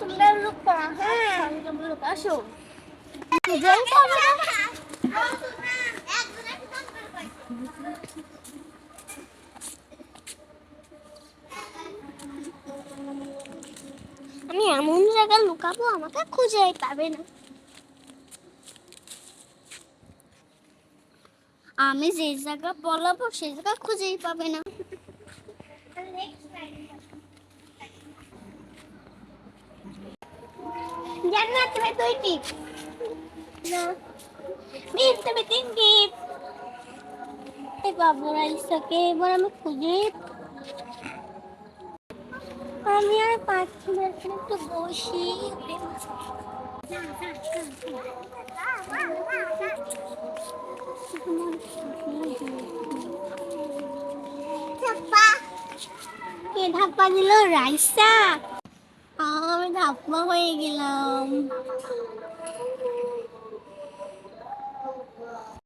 তোমরা লুকা হ্যাঁ লুকা আসো আমি এমন জায়গায় লুকাবো, আমাকে খুঁজেই পাবে না। আমি যে জায়গা বলাবো সেই জায়গা খুঁজেই পাবে না। দুই না এই বাবুরা, ইসাকে, এবার আমি খুঁজে পাচ্ছি না একটু বসি কে ধাপ্পা দিল রাইসা। আমি ধাপ্পা হয়ে গেলাম।